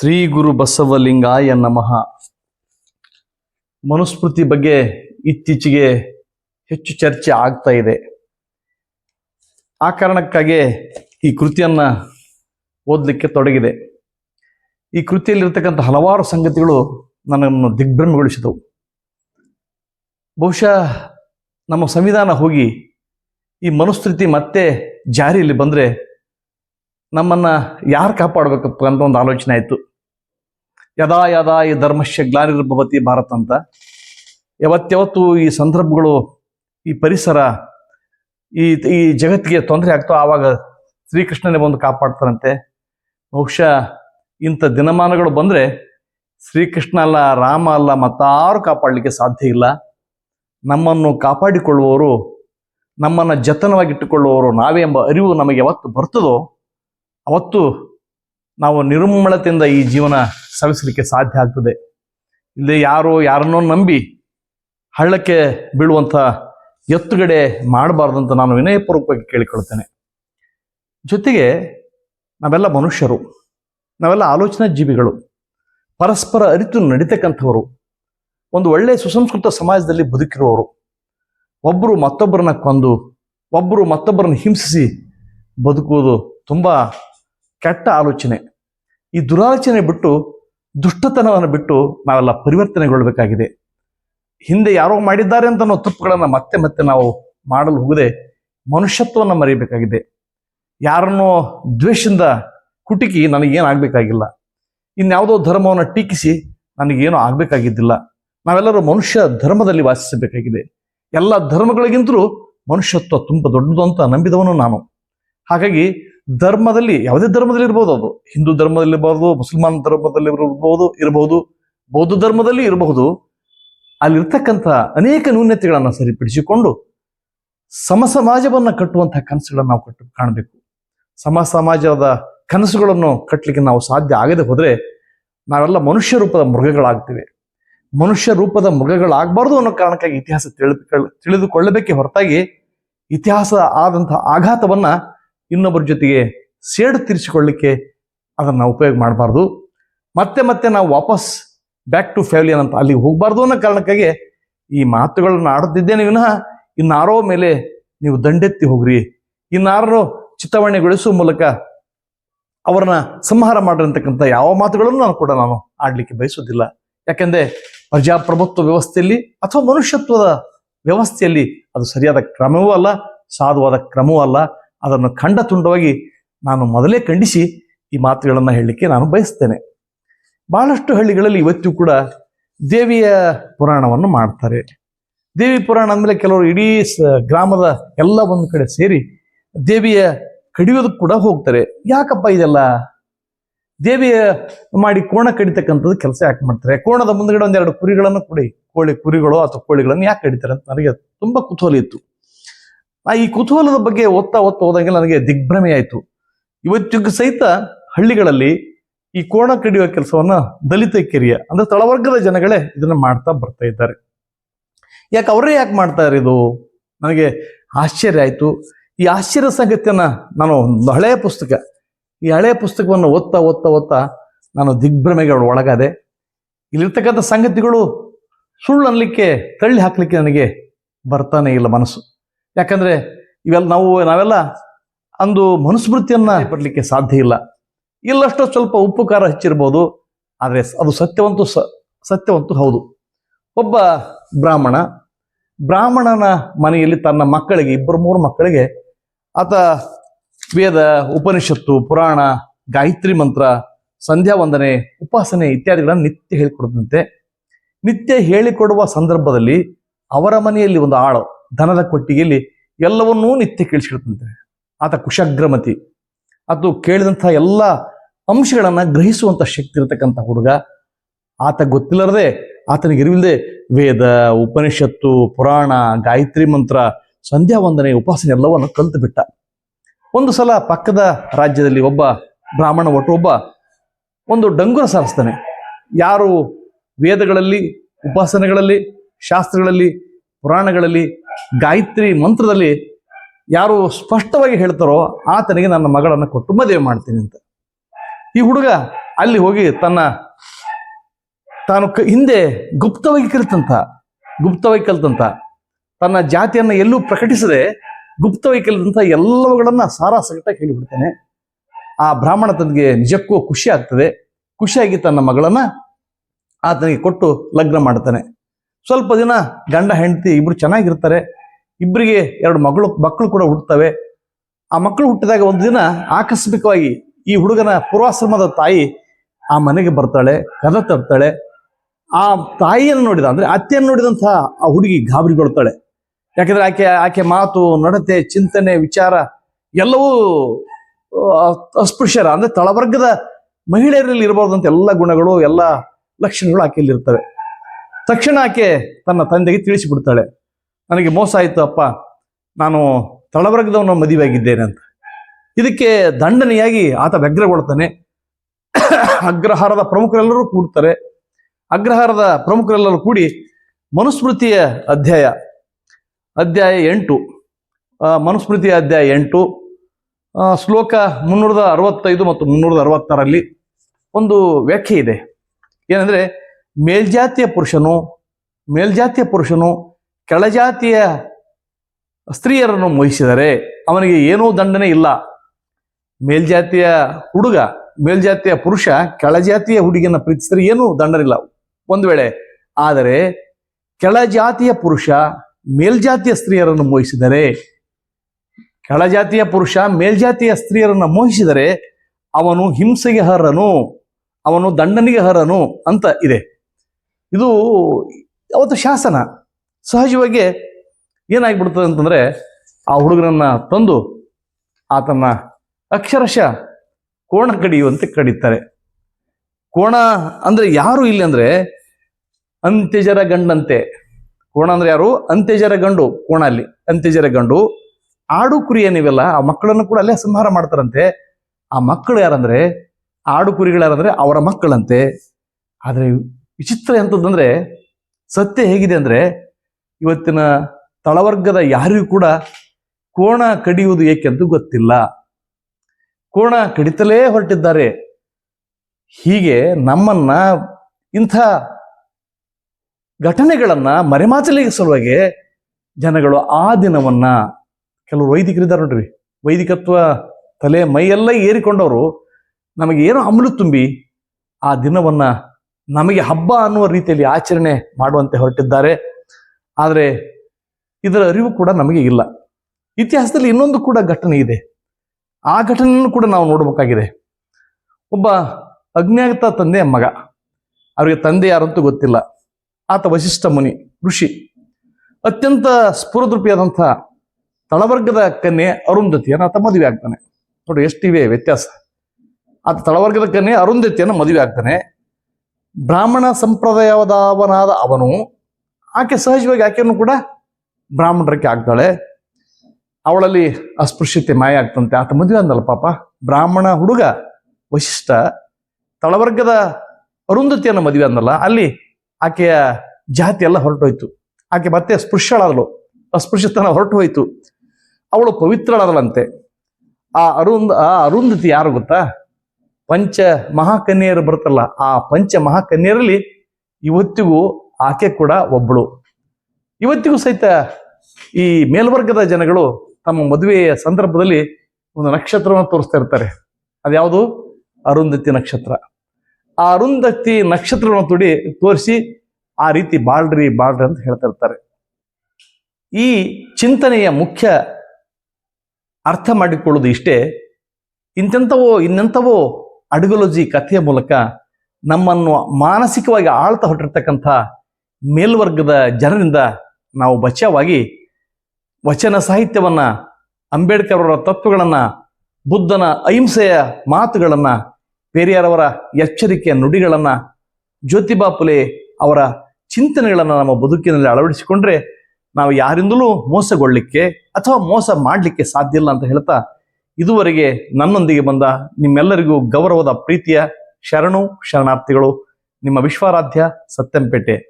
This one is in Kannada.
ಶ್ರೀ ಗುರು ಬಸವಲಿಂಗಾಯ ನಮಃ. ಮನುಸ್ಮೃತಿ ಬಗ್ಗೆ ಇತ್ತೀಚೆಗೆ ಹೆಚ್ಚು ಚರ್ಚೆ ಆಗ್ತಾ ಇದೆ. ಆ ಕಾರಣಕ್ಕಾಗಿ ಈ ಕೃತಿಯನ್ನು ಓದಲಿಕ್ಕೆ ತೊಡಗಿದೆ. ಈ ಕೃತಿಯಲ್ಲಿರ್ತಕ್ಕಂಥ ಹಲವಾರು ಸಂಗತಿಗಳು ನನ್ನನ್ನು ದಿಗ್ಭ್ರಮೆಗೊಳಿಸಿದವು. ಬಹುಶಃ ನಮ್ಮ ಸಂವಿಧಾನ ಹೋಗಿ ಈ ಮನುಸ್ಥಿತಿ ಮತ್ತೆ ಜಾರಿಯಲ್ಲಿ ಬಂದರೆ ನಮ್ಮನ್ನು ಯಾರು ಕಾಪಾಡಬೇಕಪ್ಪ ಅಂತ ಒಂದು ಆಲೋಚನೆ ಆಯಿತು. ಯದಾ ಯದಾ ಈ ಧರ್ಮಶ್ಯ ಗ್ಲಾನಿರ್ಭವತಿ ಭಾರತ ಅಂತ. ಯಾವತ್ಯಾವತ್ತು ಈ ಸಂದರ್ಭಗಳು, ಈ ಪರಿಸರ, ಈ ಈ ಜಗತ್ತಿಗೆ ತೊಂದರೆ ಆಗ್ತೋ ಆವಾಗ ಶ್ರೀಕೃಷ್ಣನೇ ಬಂದು ಕಾಪಾಡ್ತಾರಂತೆ. ಬಹುಶಃ ಇಂಥ ದಿನಮಾನಗಳು ಬಂದರೆ ಶ್ರೀಕೃಷ್ಣ ಅಲ್ಲ, ರಾಮ ಅಲ್ಲ, ಮತ್ತಾರು ಕಾಪಾಡಲಿಕ್ಕೆ ಸಾಧ್ಯ ಇಲ್ಲ. ನಮ್ಮನ್ನು ಕಾಪಾಡಿಕೊಳ್ಳುವವರು, ನಮ್ಮನ್ನು ಜತನವಾಗಿಟ್ಟುಕೊಳ್ಳುವವರು ನಾವೇ ಎಂಬ ಅರಿವು ನಮಗೆ ಯಾವತ್ತು ಬರ್ತದೋ, ಅವತ್ತು ನಾವು ನಿರ್ಮಳತೆಯಿಂದ ಈ ಜೀವನ ಸವಿಸಲಿಕ್ಕೆ ಸಾಧ್ಯ ಆಗ್ತದೆ. ಇಲ್ಲಿ ಯಾರು ಯಾರನ್ನೋ ನಂಬಿ ಹಳ್ಳಕ್ಕೆ ಬೀಳುವಂಥ ಎತ್ತುಗಡೆ ಮಾಡಬಾರ್ದಂತ ನಾನು ವಿನಯಪೂರ್ವಕವಾಗಿ ಕೇಳಿಕೊಳ್ತೇನೆ. ಜೊತೆಗೆ ನಾವೆಲ್ಲ ಮನುಷ್ಯರು. ನಾವೆಲ್ಲ ಆಲೋಚನಾ ಜೀವಿಗಳು ಪರಸ್ಪರ ಅರಿತು ನಡೀತಕ್ಕಂಥವರು. ಒಂದು ಒಳ್ಳೆಯ ಸುಸಂಸ್ಕೃತ ಸಮಾಜದಲ್ಲಿ ಬದುಕಿರುವವರು. ಒಬ್ಬರು ಮತ್ತೊಬ್ಬರನ್ನ ಕೊಂದು ಒಬ್ಬರು ಮತ್ತೊಬ್ಬರನ್ನ ಹಿಂಸಿಸಿ ಬದುಕುವುದು ತುಂಬ ಕೆಟ್ಟ ಆಲೋಚನೆ. ಈ ದುರಾಲೋಚನೆ ಬಿಟ್ಟು, ದುಷ್ಟತನವನ್ನು ಬಿಟ್ಟು ನಾವೆಲ್ಲ ಪರಿವರ್ತನೆಗೊಳ್ಳಬೇಕಾಗಿದೆ ಹಿಂದೆ ಯಾರೋ ಮಾಡಿದ್ದಾರೆ ಅಂತ ನಾವು ತಪ್ಪುಗಳನ್ನು ಮತ್ತೆ ಮತ್ತೆ ನಾವು ಮಾಡಲು ಹೋಗದೆ ಮನುಷ್ಯತ್ವವನ್ನು ಮರೆಯಬೇಕಾಗಿದೆ. ಯಾರನ್ನೋ ದ್ವೇಷದಿಂದ ಕುಟುಕಿ ನನಗೇನಾಗಬೇಕಾಗಿಲ್ಲ. ಇನ್ಯಾವುದೋ ಧರ್ಮವನ್ನು ಟೀಕಿಸಿ ನನಗೇನು ಆಗಬೇಕಾಗಿದ್ದಿಲ್ಲ. ನಾವೆಲ್ಲರೂ ಮನುಷ್ಯ ಧರ್ಮದಲ್ಲಿ ವಾಸಿಸಬೇಕಾಗಿದೆ. ಎಲ್ಲ ಧರ್ಮಗಳಿಗಿಂತಲೂ ಮನುಷ್ಯತ್ವ ತುಂಬ ದೊಡ್ಡದು ಅಂತ ನಂಬಿದವನು ನಾನು. ಹಾಗಾಗಿ ಧರ್ಮದಲ್ಲಿ, ಯಾವುದೇ ಧರ್ಮದಲ್ಲಿ ಇರ್ಬೋದು ಅದು. ಹಿಂದೂ ಧರ್ಮದಲ್ಲಿ ಇರಬಹುದು ಮುಸಲ್ಮಾನ್ ಧರ್ಮದಲ್ಲಿ ಇರಬಹುದು ಇರಬಹುದು ಬೌದ್ಧ ಧರ್ಮದಲ್ಲಿ ಇರಬಹುದು ಅಲ್ಲಿರ್ತಕ್ಕಂಥ ಅನೇಕ ನ್ಯೂನ್ಯತೆಗಳನ್ನು ಸರಿಪಡಿಸಿಕೊಂಡು ಸಮ ಸಮಾಜವನ್ನು ಕಟ್ಟುವಂತಹ ಕನಸುಗಳನ್ನು ನಾವು ಕಟ್ಟು, ಕಾಣಬೇಕು. ಸಮ ಸಮಾಜದ ಕನಸುಗಳನ್ನು ಕಟ್ಟಲಿಕ್ಕೆ ನಾವು ಸಾಧ್ಯ ಆಗದೆ ಹೋದರೆ ನಾವೆಲ್ಲ ಮನುಷ್ಯ ರೂಪದ ಮೃಗಗಳಾಗ್ತೇವೆ. ಮನುಷ್ಯ ರೂಪದ ಮೃಗಗಳಾಗಬಾರ್ದು ಅನ್ನೋ ಕಾರಣಕ್ಕಾಗಿ ಇತಿಹಾಸ ತಿಳಿ ತಿಳಿದುಕೊಳ್ಳಬೇಕೇ ಹೊರತಾಗಿ ಇತಿಹಾಸ ಆದಂತಹ ಆಘಾತವನ್ನ ಇನ್ನೊಬ್ಬರ ಜೊತೆಗೆ ಸೇಡು ತೀರಿಸಿಕೊಳ್ಳಿಕ್ಕೆ ಅದನ್ನು ಉಪಯೋಗ ಮಾಡಬಾರ್ದು. ಮತ್ತೆ ಮತ್ತೆ ನಾವು ವಾಪಸ್ ಬ್ಯಾಕ್ ಟು ಫ್ಯಾಮಿಲಿಯನ್ ಅಂತ ಅಲ್ಲಿಗೆ ಹೋಗಬಾರ್ದು ಅನ್ನೋ ಕಾರಣಕ್ಕಾಗಿ ಈ ಮಾತುಗಳನ್ನು ಆಡುತ್ತಿದ್ದೇನೆ ವಿನಃ ಇನ್ನಾರೋ ಮೇಲೆ ನೀವು ದಂಡೆತ್ತಿ ಹೋಗ್ರಿ. ಇನ್ನಾರೋ ಚಿತ್ತವಣೆಗೊಳಿಸುವ ಮೂಲಕ ಅವರನ್ನ ಸಂಹಾರ ಮಾಡಿರ್ತಕ್ಕಂಥ ಯಾವ ಮಾತುಗಳನ್ನು ನಾನು ಕೂಡ ನಾನು ಆಡಲಿಕ್ಕೆ ಬಯಸುವುದಿಲ್ಲ. ಯಾಕೆಂದ್ರೆ ಪ್ರಜಾಪ್ರಭುತ್ವ ವ್ಯವಸ್ಥೆಯಲ್ಲಿ ಅಥವಾ ಮನುಷ್ಯತ್ವದ ವ್ಯವಸ್ಥೆಯಲ್ಲಿ ಅದು ಸರಿಯಾದ ಕ್ರಮವೂ ಅಲ್ಲ, ಸಾಧುವಾದ ಕ್ರಮವೂ ಅಲ್ಲ. ಅದನ್ನು ಖಂಡ ತುಂಡವಾಗಿ ನಾನು ಮೊದಲೇ ಖಂಡಿಸಿ ಈ ಮಾತುಗಳನ್ನು ಹೇಳಲಿಕ್ಕೆ ನಾನು ಬಯಸ್ತೇನೆ. ಬಹಳಷ್ಟು ಹಳ್ಳಿಗಳಲ್ಲಿ ಇವತ್ತು ಕೂಡ ದೇವಿಯ ಪುರಾಣವನ್ನು ಮಾಡ್ತಾರೆ. ದೇವಿ ಪುರಾಣ ಅಂದಮೇಲೆ ಕೆಲವರು ಇಡೀ ಗ್ರಾಮದ ಎಲ್ಲ ಒಂದು ಕಡೆ ಸೇರಿ ದೇವಿಯ ಕಡಿಯೋದಕ್ಕೆ ಕೂಡ ಹೋಗ್ತಾರೆ. ಯಾಕಪ್ಪ ಇದೆಲ್ಲ? ದೇವಿಯ ಮಾಡಿ ಕೋಣ ಕಡಿತಕ್ಕಂಥದ್ದು ಕೆಲಸ ಯಾಕೆ ಮಾಡ್ತಾರೆ? ಕೋಣದ ಮುಂದ್ಗಡೆ ಒಂದೆರಡು ಕುರಿಗಳನ್ನು ಕೊಡಿ. ಕೋಳಿ ಕುರಿಗಳು ಅಥವಾ ಕೋಳಿಗಳನ್ನು ಯಾಕೆ ಕಡಿತಾರೆ ಅಂತ ನನಗೆ ತುಂಬಾ ಕುತೂಹಲ ಇತ್ತು. ಆ ಈ ಕುತೂಹಲದ ಬಗ್ಗೆ ಓದ್ತಾ ಓದ್ತಾ ಹೋದಂಗೆ ನನಗೆ ದಿಗ್ಭ್ರಮೆ ಆಯಿತು. ಇವತ್ತಿಗೂ ಸಹಿತ ಹಳ್ಳಿಗಳಲ್ಲಿ ಈ ಕೋಣ ಕಡಿಯುವ ಕೆಲಸವನ್ನ ದಲಿತ ಕಿರಿಯ ಅಂದ್ರೆ ತಳವರ್ಗದ ಜನಗಳೇ ಇದನ್ನ ಮಾಡ್ತಾ ಬರ್ತಾ ಇದ್ದಾರೆ. ಯಾಕೆ ಅವರೇ ಯಾಕೆ ಮಾಡ್ತಾರೆ ಇದು? ನನಗೆ ಆಶ್ಚರ್ಯ ಆಯಿತು. ಈ ಆಶ್ಚರ್ಯ ಸಂಗತಿಯನ್ನು ನಾನು ಒಂದು ಹಳೆಯ ಪುಸ್ತಕ, ಈ ಹಳೆಯ ಪುಸ್ತಕವನ್ನು ಓದ್ತಾ ಓದ್ತಾ ಓದ್ತಾ ನಾನು ದಿಗ್ಭ್ರಮೆಗೆ ಒಳಗಾದೆ. ಇಲ್ಲಿರ್ತಕ್ಕಂಥ ಸಂಗತಿಗಳು ಸುಳ್ಳು ಅನ್ಲಿಕ್ಕೆ, ತಳ್ಳಿ ಹಾಕಲಿಕ್ಕೆ ನನಗೆ ಬರ್ತಾನೆ ಇಲ್ಲ ಮನಸ್ಸು. ಯಾಕಂದ್ರೆ ಇವೆಲ್ಲ ನಾವು, ನಾವೆಲ್ಲ ಅಂದು ಮನುಸ್ಮೃತಿಯನ್ನ ಬರಲಿಕ್ಕೆ ಸಾಧ್ಯ ಇಲ್ಲ. ಇಲ್ಲಷ್ಟು ಸ್ವಲ್ಪ ಉಪ್ಪು, ಖಾರ ಹಚ್ಚಿರ್ಬೋದು, ಆದರೆ ಅದು ಸತ್ಯವಂತೂ ಸ, ಸತ್ಯವಂತೂ ಹೌದು. ಒಬ್ಬ ಬ್ರಾಹ್ಮಣ, ಬ್ರಾಹ್ಮಣನ ಮನೆಯಲ್ಲಿ ತನ್ನ ಮಕ್ಕಳಿಗೆ, ಇಬ್ಬರು, ಮೂರು ಮಕ್ಕಳಿಗೆ ಆತ ವೇದ, ಉಪನಿಷತ್ತು, ಪುರಾಣ, ಗಾಯತ್ರಿ ಮಂತ್ರ, ಸಂಧ್ಯಾ ವಂದನೆ, ಉಪಾಸನೆ ಇತ್ಯಾದಿಗಳನ್ನು ನಿತ್ಯ ಹೇಳಿಕೊಡುತ್ತಂತೆ. ನಿತ್ಯ ಹೇಳಿಕೊಡುವ ಸಂದರ್ಭದಲ್ಲಿ ಅವರ ಮನೆಯಲ್ಲಿ ಒಂದು ಆಳು. ದನದ ಕೊಟ್ಟಿಗೆಯಲ್ಲಿ ಎಲ್ಲವನ್ನೂ ನಿತ್ಯ ಕೇಳಿಸಿಕೊಳ್ತಂತೆ. ಆತ ಕುಶಗ್ರಮತಿ. ಅದು ಕೇಳಿದಂತಹ ಎಲ್ಲ ಅಂಶಗಳನ್ನು ಗ್ರಹಿಸುವಂತ ಶಕ್ತಿ ಇರತಕ್ಕಂಥ ಹುಡುಗ. ಆತ ಗೊತ್ತಿಲ್ಲದೆ, ಆತನಿಗೆ ಇರುವಿಲ್ಲದೆ ವೇದ, ಉಪನಿಷತ್ತು, ಪುರಾಣ, ಗಾಯತ್ರಿ ಮಂತ್ರ ಸಂಧ್ಯಾ ವಂದನೆ ಉಪಾಸನೆ ಎಲ್ಲವನ್ನು ಕಲ್ತು ಬಿಟ್ಟ ಒಂದು ಸಲ ಪಕ್ಕದ ರಾಜ್ಯದಲ್ಲಿ ಒಬ್ಬ ಬ್ರಾಹ್ಮಣ ಒಟ್ಟು ಒಬ್ಬ ಒಂದು ಡಂಗುರ ಸಾರಿಸ್ತಾನೆ. ಯಾರು ವೇದಗಳಲ್ಲಿ, ಉಪಾಸನೆಗಳಲ್ಲಿ, ಶಾಸ್ತ್ರಗಳಲ್ಲಿ, ಪುರಾಣಗಳಲ್ಲಿ ಗಾಯತ್ರಿ ಮಂತ್ರದಲ್ಲಿ ಯಾರು ಸ್ಪಷ್ಟವಾಗಿ ಹೇಳ್ತಾರೋ ಆತನಿಗೆ ನನ್ನ ಮಗಳನ್ನು ಕೊಟ್ಟು ಮದುವೆ ಮಾಡ್ತೀನಿ ಅಂತ. ಈ ಹುಡುಗ ಅಲ್ಲಿ ಹೋಗಿ ತನ್ನ ತಾನು ಹಿಂದೆ ಗುಪ್ತವಾಗಿ ಕಲಿತಂತ ಗುಪ್ತವಾಗಿ ಕಲಿತಂತ, ತನ್ನ ಜಾತಿಯನ್ನು ಎಲ್ಲೂ ಪ್ರಕಟಿಸದೆ ಗುಪ್ತವಾಗಿ ಕಲಿತಂತ ಎಲ್ಲವುಗಳನ್ನ ಸಾರಾ ಸಗಟ ಹೇಳಿಬಿಡ್ತಾನೆ. ಆ ಬ್ರಾಹ್ಮಣ ತನಗೆ ನಿಜಕ್ಕೂ ಖುಷಿ ಆಗ್ತದೆ. ಖುಷಿಯಾಗಿ ತನ್ನ ಮಗಳನ್ನ ಆತನಿಗೆ ಕೊಟ್ಟು ಲಗ್ನ ಮಾಡ್ತಾನೆ. ಸ್ವಲ್ಪ ದಿನ ಗಂಡ, ಹೆಂಡತಿ ಇಬ್ರು ಚೆನ್ನಾಗಿರ್ತಾರೆ. ಇಬ್ಬರಿಗೆ ಎರಡು ಮಗಳು, ಮಕ್ಕಳು ಕೂಡ ಹುಟ್ಟುತ್ತವೆ ಆ ಮಕ್ಕಳು ಹುಟ್ಟಿದಾಗ ಒಂದು ದಿನ ಆಕಸ್ಮಿಕವಾಗಿ ಈ ಹುಡುಗನ ಪೂರ್ವಾಶ್ರಮದ ತಾಯಿ ಆ ಮನೆಗೆ ಬರ್ತಾಳೆ, ಕದ ತರ್ತಾಳೆ. ಆ ತಾಯಿಯನ್ನು ನೋಡಿದ, ಅಂದ್ರೆ ಅತ್ತೆಯನ್ನು ನೋಡಿದಂತಹ ಆ ಹುಡುಗಿ ಗಾಬರಿಗೊಳ್ತಾಳೆ. ಯಾಕಂದ್ರೆ ಆಕೆ ಆಕೆ ಮಾತು, ನಡತೆ, ಚಿಂತನೆ, ವಿಚಾರ ಎಲ್ಲವೂ ಅಸ್ಪೃಶ್ಯರ, ಅಂದ್ರೆ ತಳವರ್ಗದ ಮಹಿಳೆಯರಲ್ಲಿ ಇರಬಹುದಂತ ಎಲ್ಲ ಗುಣಗಳು, ಎಲ್ಲ ಲಕ್ಷಣಗಳು ಆಕೆಯಲ್ಲಿ ಇರ್ತವೆ ತಕ್ಷಣ ಆಕೆ ತನ್ನ ತಂದೆಗೆ ತಿಳಿಸಿಬಿಡ್ತಾಳೆ ನನಗೆ ಮೋಸ ಆಯಿತು ಅಪ್ಪ, ನಾನು ತಳವರ್ಗದವನ ಮದುವೆಯಾಗಿದ್ದೇನೆ ಅಂತ. ಇದಕ್ಕೆ ದಂಡನೆಯಾಗಿ ಆತ ವ್ಯಗ್ರಗೊಳ್ತಾನೆ. ಅಗ್ರಹಾರದ ಪ್ರಮುಖರೆಲ್ಲರೂ ಕೂಡ್ತಾರೆ. ಅಗ್ರಹಾರದ ಪ್ರಮುಖರೆಲ್ಲರೂ ಕೂಡಿ ಮನುಸ್ಮೃತಿಯ ಅಧ್ಯಾಯ ಅಧ್ಯಾಯ ಎಂಟು. ಮನುಸ್ಮೃತಿಯ ಅಧ್ಯಾಯ ಎಂಟು ಶ್ಲೋಕ ಮುನ್ನೂರದ ಅರವತ್ತೈದು ಮತ್ತು ಮುನ್ನೂರದ ಅರವತ್ತಾರಲ್ಲಿ ಒಂದು ವ್ಯಾಖ್ಯೆ ಇದೆ. ಏನಂದ್ರೆ ಮೇಲ್ಜಾತಿಯ ಪುರುಷನು ಮೇಲ್ಜಾತಿಯ ಪುರುಷನು ಕೆಳಜಾತಿಯ ಸ್ತ್ರೀಯರನ್ನು ಮೋಹಿಸಿದರೆ ಅವನಿಗೆ ಏನೂ ದಂಡನೆ ಇಲ್ಲ. ಮೇಲ್ಜಾತಿಯ ಹುಡುಗ, ಮೇಲ್ಜಾತಿಯ ಪುರುಷ ಕೆಳಜಾತಿಯ ಹುಡುಗಿಯನ್ನು ಪ್ರೀತಿಸಿದರೆ ಏನೂ ದಂಡನಿಲ್ಲ ಒಂದು ವೇಳೆ ಆದರೆ ಕೆಳಜಾತಿಯ ಪುರುಷ ಮೇಲ್ಜಾತಿಯ ಸ್ತ್ರೀಯರನ್ನು ಮೋಹಿಸಿದರೆ, ಕೆಳಜಾತಿಯ ಪುರುಷ ಮೇಲ್ಜಾತಿಯ ಸ್ತ್ರೀಯರನ್ನು ಮೋಹಿಸಿದರೆ ಅವನು ಹಿಂಸೆಗೆ ಹರನು ಅವನು ದಂಡನಿಗೆ ಹರನು ಅಂತ ಇದೆ. ಇದು ಅವತ್ತು ಶಾಸನ. ಸಹಜವಾಗಿ ಏನಾಗ್ಬಿಡ್ತದೆ ಅಂತಂದ್ರೆ ಆ ಹುಡುಗನನ್ನ ತಂದು ಆತನ ಅಕ್ಷರಶಃ ಕೋಣ ಕಡಿಯುವಂತೆ ಕಡಿತಾರೆ. ಕೋಣ ಅಂದ್ರೆ ಯಾರು ಇಲ್ಲಿ ಅಂದರೆ ಅಂತ್ಯಜರ ಗಂಡಂತೆ. ಕೋಣ ಅಂದ್ರೆ ಯಾರು? ಅಂತ್ಯಜರ ಗಂಡು ಕೋಣ ಅಲ್ಲಿ. ಅಂತ್ಯಜರ ಗಂಡು. ಆಡು ಕುರಿ ನೀವೆಲ್ಲ, ಆ ಮಕ್ಕಳನ್ನು ಕೂಡ ಅಲ್ಲೇ ಸಂಹಾರ ಮಾಡ್ತಾರಂತೆ. ಆ ಮಕ್ಕಳು ಯಾರಂದ್ರೆ? ಆಡು ಕುರಿಗಳು ಅವರ ಮಕ್ಕಳಂತೆ. ಆದ್ರೆ ವಿಚಿತ್ರ ಎಂಥದ್ದಂದ್ರೆ ಸತ್ಯ ಹೇಗಿದೆ ಅಂದ್ರೆ ಇವತ್ತಿನ ತಳವರ್ಗದ ಯಾರಿಗೂ ಕೂಡ ಕೋಣ ಕಡಿಯುವುದು ಏಕೆಂದು ಗೊತ್ತಿಲ್ಲ. ಕೋಣ ಕಡಿತಲೇ ಹೊರಟಿದ್ದಾರೆ. ಹೀಗೆ ನಮ್ಮನ್ನ ಇಂಥ ಘಟನೆಗಳನ್ನ ಮರೆಮಾಚಲಿಗೆ ಸಲುವಾಗಿ ಜನಗಳು ಆ ದಿನವನ್ನ ಕೆಲವರು ವೈದಿಕರಿದ್ದಾರೆ ನೋಡ್ರಿ. ವೈದಿಕತ್ವ ತಲೆ ಮೈಯೆಲ್ಲ ಏರಿಕೊಂಡವರು ನಮಗೆ ಏನೋ ಅಮಲು ತುಂಬಿ ಆ ದಿನವನ್ನ ನಮಗೆ ಹಬ್ಬ ಅನ್ನುವ ರೀತಿಯಲ್ಲಿ ಆಚರಣೆ ಮಾಡುವಂತೆ ಹೊರಟಿದ್ದಾರೆ. ಆದರೆ ಇದರ ಅರಿವು ಕೂಡ ನಮಗೆ ಇಲ್ಲ. ಇತಿಹಾಸದಲ್ಲಿ ಇನ್ನೊಂದು ಕೂಡ ಘಟನೆ ಇದೆ. ಆ ಘಟನೆಯನ್ನು ಕೂಡ ನಾವು ನೋಡಬೇಕಾಗಿದೆ. ಒಬ್ಬ ಅಜ್ಞಾತ ತಂದೆಯ ಮಗ. ಅವರಿಗೆ ತಂದೆ ಯಾರಂತೂ ಗೊತ್ತಿಲ್ಲ. ಆತ ವಶಿಷ್ಠ ಮುನಿ, ಋಷಿ. ಅತ್ಯಂತ ಸ್ಫುರದ್ರೂಪಿಯಾದಂಥ ತಳವರ್ಗದ ಕನ್ಯೆ ಅರುಂಧತಿಯನ್ನು ಆತ ಮದುವೆ ಆಗ್ತಾನೆ. ನೋಡಿ ಎಷ್ಟಿವೆ ವ್ಯತ್ಯಾಸ. ಆತ ತಳವರ್ಗದ ಕನ್ಯೆ ಅರುಂಧತಿಯನ್ನು ಮದುವೆ ಆಗ್ತಾನೆ. ಬ್ರಾಹ್ಮಣ ಸಂಪ್ರದಾಯದವನಾದ ಅವನು, ಆಕೆ ಸಹಜವಾಗಿ ಆಕೆಯನ್ನು ಕೂಡ ಬ್ರಾಹ್ಮಣರಕ್ಕೆ ಆಗ್ತಾಳೆ ಅವಳಲ್ಲಿ ಅಸ್ಪೃಶ್ಯತೆ ಮಾಯ ಆಗ್ತಂತೆ. ಆತ ಮದುವೆ ಅಂದಲ್ಲ ಪಾಪ. ಬ್ರಾಹ್ಮಣ ಹುಡುಗ ವಶಿಷ್ಠ ತಳವರ್ಗದ ಅರುಂಧತಿಯನ್ನು ಮದುವೆ ಅಂದಲ್ಲ. ಅಲ್ಲಿ ಆಕೆಯ ಜಾತಿ ಎಲ್ಲ ಹೊರಟೋಯ್ತು. ಆಕೆ ಮತ್ತೆ ಸ್ಪೃಶ್ಯಳಾದಳು. ಅಸ್ಪೃಶ್ಯತನ ಹೊರಟು ಹೋಯ್ತು ಅವಳು ಪವಿತ್ರಳಾದಳಂತೆ. ಆ ಅರುಂಧ, ಆ ಅರುಂಧತಿ ಯಾರು ಗೊತ್ತಾ? ಪಂಚ ಮಹಾಕನ್ಯರು ಬರುತ್ತಲ್ಲ, ಆ ಪಂಚ ಮಹಾಕನ್ಯರಲ್ಲಿ ಇವತ್ತಿಗೂ ಆಕೆ ಕೂಡ ಒಬ್ಬಳು ಇವತ್ತಿಗೂ ಸಹಿತ ಈ ಮೇಲ್ವರ್ಗದ ಜನಗಳು ತಮ್ಮ ಮದುವೆಯ ಸಂದರ್ಭದಲ್ಲಿ ಒಂದು ನಕ್ಷತ್ರವನ್ನು ತೋರಿಸ್ತಾ ಇರ್ತಾರೆ. ಅದ್ಯಾವುದು? ಅರುಂಧತಿ ನಕ್ಷತ್ರ. ಆ ಅರುಂಧತಿ ನಕ್ಷತ್ರವನ್ನು ತುಡಿ ತೋರಿಸಿ ಆ ರೀತಿ ಬಾಳ್ರಿ ಬಾಳ್ರಿ ಅಂತ ಹೇಳ್ತಾ ಇರ್ತಾರೆ. ಈ ಚಿಂತನೆಯ ಮುಖ್ಯ ಅರ್ಥ ಮಾಡಿಕೊಳ್ಳುವುದು ಇಷ್ಟೇ. ಇಂತೆಂಥವೋ ಇನ್ನೆಂಥವೋ ಅಡುಗಲೋಜಿ ಕಥೆಯ ಮೂಲಕ ನಮ್ಮನ್ನು ಮಾನಸಿಕವಾಗಿ ಆಳ್ತಾ ಹೊರಟಿರ್ತಕ್ಕಂಥ ಮೇಲ್ವರ್ಗದ ಜನರಿಂದ ನಾವು ಬಚಾವಾಗಿ ವಚನ ಸಾಹಿತ್ಯವನ್ನು, ಅಂಬೇಡ್ಕರ್ ಅವರ ತತ್ವಗಳನ್ನು, ಬುದ್ಧನ ಅಹಿಂಸೆಯ ಮಾತುಗಳನ್ನು ಪೆರಿಯಾರವರ ಎಚ್ಚರಿಕೆಯ ನುಡಿಗಳನ್ನು, ಜ್ಯೋತಿಬಾ ಫುಲೆ ಅವರ ಚಿಂತನೆಗಳನ್ನು ನಮ್ಮ ಬದುಕಿನಲ್ಲಿ ಅಳವಡಿಸಿಕೊಂಡ್ರೆ ನಾವು ಯಾರಿಂದಲೂ ಮೋಸಗೊಳ್ಳಲಿಕ್ಕೆ ಅಥವಾ ಮೋಸ ಮಾಡಲಿಕ್ಕೆ ಸಾಧ್ಯ ಇಲ್ಲ ಅಂತ ಹೇಳ್ತಾ ಇದುವರೆಗೆ ನನ್ನೊಂದಿಗೆ ಬಂದ ನಿಮ್ಮೆಲ್ಲರಿಗೂ ಗೌರವದ ಪ್ರೀತಿಯ ಶರಣು ಶರಣಾರ್ಥಿಗಳು ನಿಮ್ಮ ವಿಶ್ವಾರಾಧ್ಯ ಸತ್ಯಂಪೇಟೆ.